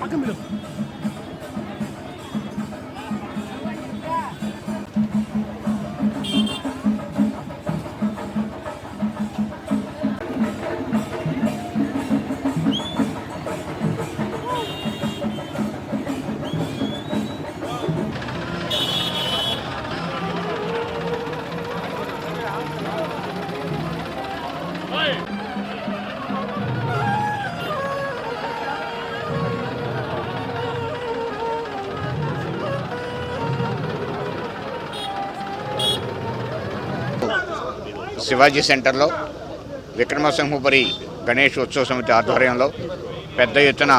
Bakın böyle. Shivaji సెంటర్లో విక్రమసింహపురి గణేష్ ఉత్సవ సమితి ఆధ్వర్యంలో పెద్ద ఎత్తున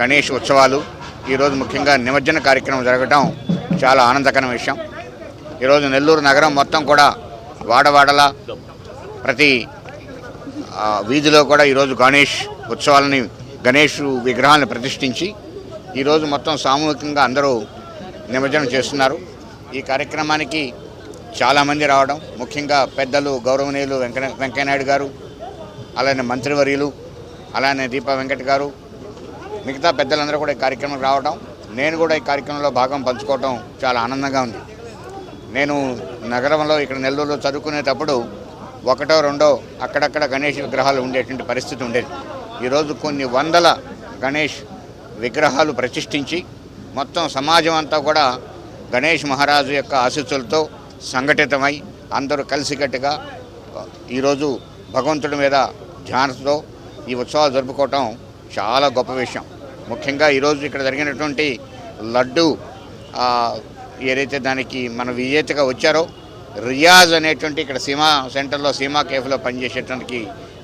గణేష్ ఉత్సవాలు ఈరోజు ముఖ్యంగా నిమజ్జన కార్యక్రమం జరగటం చాలా ఆనందకరమైన విషయం. ఈరోజు నెల్లూరు నగరం మొత్తం కూడా వాడవాడల ప్రతి వీధిలో కూడా ఈరోజు గణేష్ ఉత్సవాలని గణేష్ విగ్రహాలను ప్రతిష్ఠించి ఈరోజు మొత్తం సామూహికంగా అందరూ నిమజ్జనం చేస్తున్నారు. ఈ కార్యక్రమానికి చాలామంది రావడం ముఖ్యంగా పెద్దలు గౌరవనీయులు వెంకట వెంకయ్యనాయుడు గారు అలానే మంత్రివర్యులు అలానే దీపా వెంకట్ గారు మిగతా పెద్దలందరూ కూడా ఈ కార్యక్రమం రావడం నేను కూడా ఈ కార్యక్రమంలో భాగం పంచుకోవడం చాలా ఆనందంగా ఉంది. నేను నగరంలో ఇక్కడ నెల్లూరులో చదువుకునేటప్పుడు ఒకటో రెండో అక్కడక్కడ గణేష్ విగ్రహాలు ఉండేటువంటి పరిస్థితి ఉండేది. ఈరోజు కొన్ని వందల గణేష్ విగ్రహాలు ప్రతిష్ఠించి మొత్తం సమాజం అంతా కూడా గణేష్ మహారాజు యొక్క ఆశీస్సులతో సంఘటితమై అందరూ కలిసికట్టుగా ఈరోజు భగవంతుడి మీద ధ్యానంతో ఈ ఉత్సవాలు జరుపుకోవటం చాలా గొప్ప విషయం. ముఖ్యంగా ఈరోజు ఇక్కడ జరిగినటువంటి లడ్డు ఏదైతే దానికి మన విజేతగా వచ్చారో రియాజ్ అనేటువంటి ఇక్కడ సీమా సెంటర్లో సీమా కేఫ్లో పనిచేసేటానికి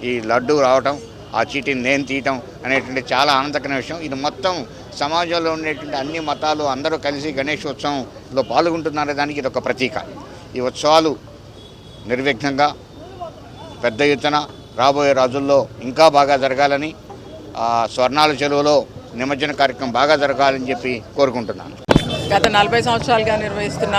ఈ లడ్డు రావటం ఆ చీటీని నేను తీయటం అనేటువంటి చాలా ఆనందకరమైన విషయం. ఇది మొత్తం సమాజంలో ఉండేటువంటి అన్ని మతాలు అందరూ కలిసి గణేష్ ఉత్సవంలో పాల్గొంటున్నారు దానికి ఇది ఒక ప్రతీక. ఈ ఉత్సవాలు నిర్విఘ్నంగా పెద్ద ఎత్తున రాబోయే రోజుల్లో ఇంకా బాగా జరగాలని స్వర్ణాల చెరువులో నిమజ్జన కార్యక్రమం బాగా జరగాలని చెప్పి కోరుకుంటున్నాను. గత నలభై సంవత్సరాలుగా నిర్వహిస్తున్న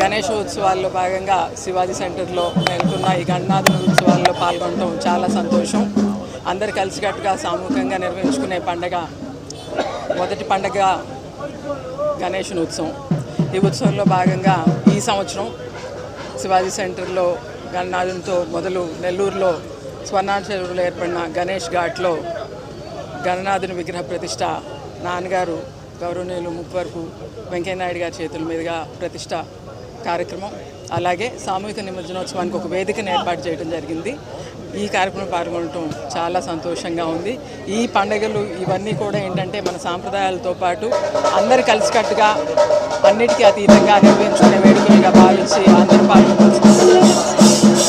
గణేష్ ఉత్సవాల్లో భాగంగా శివాజీ సెంటర్లో వెళ్తున్న ఈ గణనాథుని ఉత్సవాల్లో పాల్గొనడం చాలా సంతోషం. అందరు కలిసికట్టుగా సామూహికంగా నిర్వహించుకునే పండగ మొదటి పండగ గణేషన్ ఉత్సవం. ఈ ఉత్సవంలో భాగంగా ఈ సంవత్సరం శివాజీ సెంటర్లో గణనాథంతో మొదలు నెల్లూరులో స్వర్ణాచరువులో ఏర్పడిన గణేష్ ఘాట్లో గణనాథుని విగ్రహ ప్రతిష్ట నాన్నగారు గౌరవనీయులు ముప్పవరపు వెంకయ్యనాయుడు గారి చేతుల మీదుగా ప్రతిష్ట కార్యక్రమం. అలాగే సామూహిక నిమజ్జనోత్సవానికి ఒక వేదికను ఏర్పాటు చేయడం జరిగింది. ఈ కార్యక్రమం పాల్గొనటం చాలా సంతోషంగా ఉంది. ఈ పండుగలు ఇవన్నీ కూడా ఏంటంటే మన సాంప్రదాయాలతో పాటు అందరు కలిసికట్టుగా అన్నిటికీ అతీతంగా నిర్వహించుకునే వేడుకలుగా భావించి అందరూ పాల్గొనాల్సింది